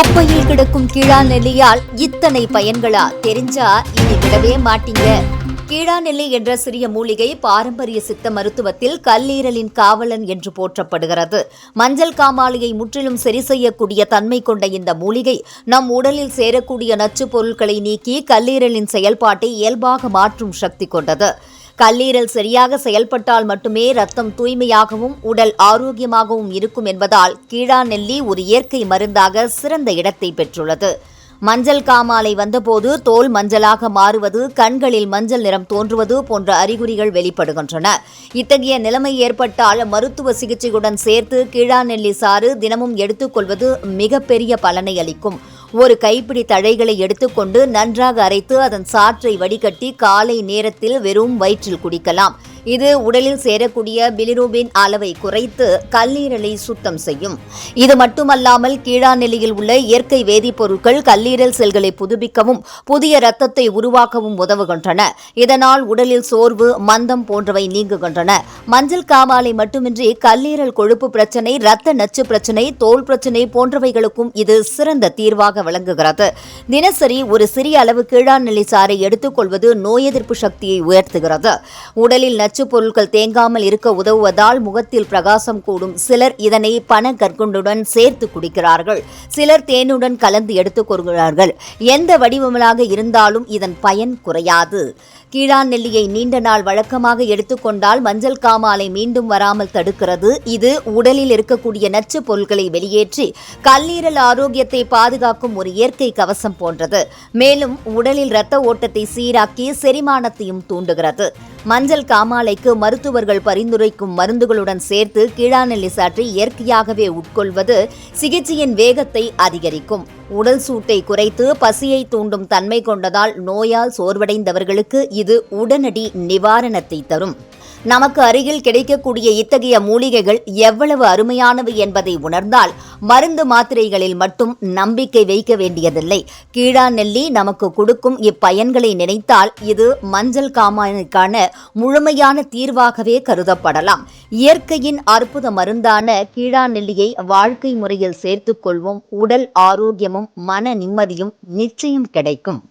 குப்பையில் கிடக்கும் கீழா நெல்லியால் இத்தனை பயன்களா? தெரிஞ்சா இனி விடவே மாட்டீங்க. கீழாநெல்லி என்ற சிறிய மூலிகை பாரம்பரிய சித்த மருத்துவத்தில் கல்லீரலின் காவலன் என்று போற்றப்படுகிறது. மஞ்சள் காமாலையை முற்றிலும் சரி செய்யக்கூடிய தன்மை கொண்ட இந்த மூலிகை நம் உடலில் சேரக்கூடிய நச்சுப் பொருட்களை நீக்கி கல்லீரலின் செயல்பாட்டை இயல்பாக மாற்றும் சக்தி கொண்டது. கல்லீரல் சரியாக செயல்பட்டால் மட்டுமே ரத்தம் தூய்மையாகவும் உடல் ஆரோக்கியமாகவும் இருக்கும் என்பதால் கீழாநெல்லி ஒரு இயற்கை மருந்தாக சிறந்த இடத்தை பெற்றுள்ளது. மஞ்சள் காமாலை வந்தபோது தோல் மஞ்சளாக மாறுவது கண்களில் மஞ்சள் நிறம் தோன்றுவது போன்ற அறிகுறிகள் வெளிப்படுகின்றன. இத்தகைய நிலைமை ஏற்பட்டால் மருத்துவ சிகிச்சையுடன் சேர்த்து கீழாநெல்லி சாறு தினமும் எடுத்துக்கொள்வது மிகப்பெரிய பலனை அளிக்கும். ஒரு கைப்பிடி தழைகளை எடுத்துக்கொண்டு நன்றாக அரைத்து அதன் சாற்றை வடிகட்டி காலை நேரத்தில் வெறும் வயிற்றில் குடிக்கலாம். இது உடலில் சேரக்கூடிய பிலிரூபின் அளவை குறைத்து கல்லீரலை சுத்தம் செய்யும். இது மட்டுமல்லாமல் கீழாநெல்லியில் உள்ள இயற்கை வேதிப்பொருட்கள் கல்லீரல் செல்களை புதுப்பிக்கவும் புதிய இரத்தத்தை உருவாக்கவும் உதவுகின்றன. இதனால் உடலில் சோர்வு மந்தம் போன்றவை நீங்குகின்றன. மஞ்சள் காமாலை மட்டுமின்றி கல்லீரல் கொழுப்பு பிரச்சனை இரத்த நச்சு பிரச்சனை தோல் பிரச்சனை போன்றவைகளுக்கும் இது சிறந்த தீர்வாக விளங்குகிறது. தினசரி ஒரு சிறிய அளவு கீழாநெல்லி சாறை எடுத்துக்கொள்வது நோய் எதிர்ப்பு சக்தியை உயர்த்துகிறது. உடலில் நச்சுப் பொருட்கள் தேங்காமல் இருக்க உதவுவதால் முகத்தில் பிரகாசம் கூடும். சிலர் இதனை பன கற்குண்டுடன் சேர்த்து குடிக்கிறார்கள். சிலர் தேனுடன் கலந்து எடுத்துக் கொள்கிறார்கள். எந்த வடிவங்களாக இருந்தாலும் இதன் பயன் குறையாது. கீழான் நெல்லியை நீண்ட நாள் வழக்கமாக எடுத்துக்கொண்டால் மஞ்சள் காமாலை மீண்டும் வராமல் தடுக்கிறது. இது உடலில் இருக்கக்கூடிய நச்சுப் பொருட்களை வெளியேற்றி கல்லீரல் ஆரோக்கியத்தை பாதுகாக்கும் ஒரு இயற்கை கவசம் போன்றது. மேலும் உடலில் இரத்த ஓட்டத்தை சீராக்கி செரிமானத்தையும் தூண்டுகிறது. மஞ்சள் காமாலைக்கு மருத்துவர்கள் பரிந்துரைக்கும் மருந்துகளுடன் சேர்த்து கீழாநெல்லி சாற்றை இயற்கையாகவே உட்கொள்வது சிகிச்சையின் வேகத்தை அதிகரிக்கும். உடல் சூட்டை குறைத்து பசியை தூண்டும் தன்மை கொண்டதால் நோயால் சோர்வடைந்தவர்களுக்கு இது உடனடி நிவாரணத்தை தரும். நமக்கு அருகில் கிடைக்கக்கூடிய இத்தகைய மூலிகைகள் எவ்வளவு அருமையானவை என்பதை உணர்ந்தால் மருந்து மாத்திரைகளில் மட்டும் நம்பிக்கை வைக்க வேண்டியதில்லை. கீழா நெல்லி நமக்கு கொடுக்கும் இப்பயன்களை நினைத்தால் இது மஞ்சள் காமானுக்கான முழுமையான தீர்வாகவே கருதப்படலாம். இயற்கையின் அற்புத மருந்தான கீழா நெல்லியை வாழ்க்கை முறையில் சேர்த்துக் கொள்வோம். உடல் ஆரோக்கியமும் மன நிம்மதியும் நிச்சயம் கிடைக்கும்.